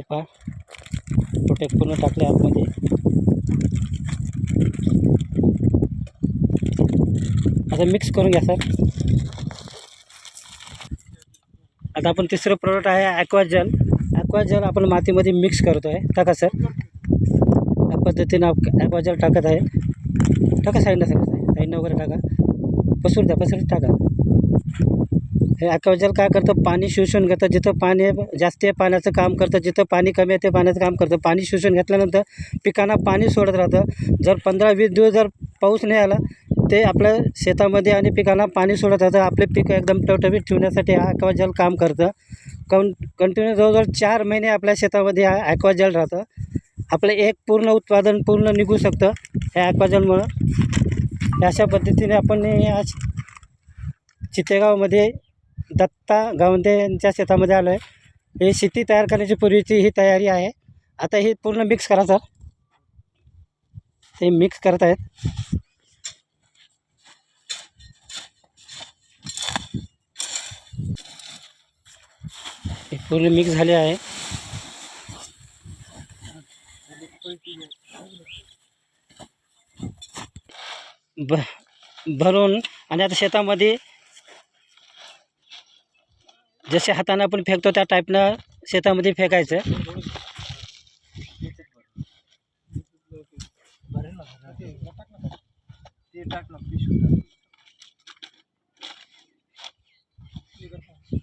ते पहा. प्रोटेक्ट पूर्ण टाकले आतमध्ये. आता मिक्स करून घ्या सर आता आपण तिसरं प्रोडक्ट आहे ॲक्वाजल ॲक्वाजल आपण मातीमध्ये मिक्स करतो आहे टाका सर या पद्धतीनं ॲक्वाजल टाकत आहे. टाका साईडला सर साईडनं वगैरे टाका. पसरून द्या पसरून टाका. हे ॲक्वाजल काय करतं? पाणी शोषून घेतं. जिथं पाणी जास्त आहे पाण्याचं काम करतं. जिथं पाणी कमी आहे ते पाण्याचं काम करतं. पाणी शोषून घेतल्यानंतर पिकांना पाणी सोडत राहतं. जर पंधरा वीस दिवस जर पाऊस नाही आला ते आपल्या शेतामध्ये आणि पिकांना पाणी सोडत राहतं. आपले पीक एकदम टवटवीत ठेवण्यासाठी हा ॲक्वाजल काम करतं. कं कंटिन्यू जवळजवळ चार महिने आपल्या शेतामध्ये हा ॲक्वाजल राहतं. आपलं एक पूर्ण उत्पादन पूर्ण निघू शकतं ह्या ॲक्वाजलमुळं अशा पद्धतीने आपण या चितेगावमध्ये दत्ता गावंदे यांच्या शेतामध्ये आलो आहे हे शेती तयार करण्याची पूर्वीची ही तयारी आहे. आता हे पूर्ण मिक्स करा सर ते मिक्स करत आहेत. हे पूर्ण मिक्स झाले आहे. भ भरून आणि आता शेतामध्ये जसे हाताने आपण फेकतो त्या टाईपनं शेतामध्ये फेकायचं.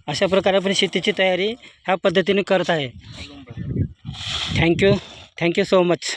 अशा प्रकारे आपण शेतीची तयारी ह्या पद्धतीने करत आहे. Thank you thank you so much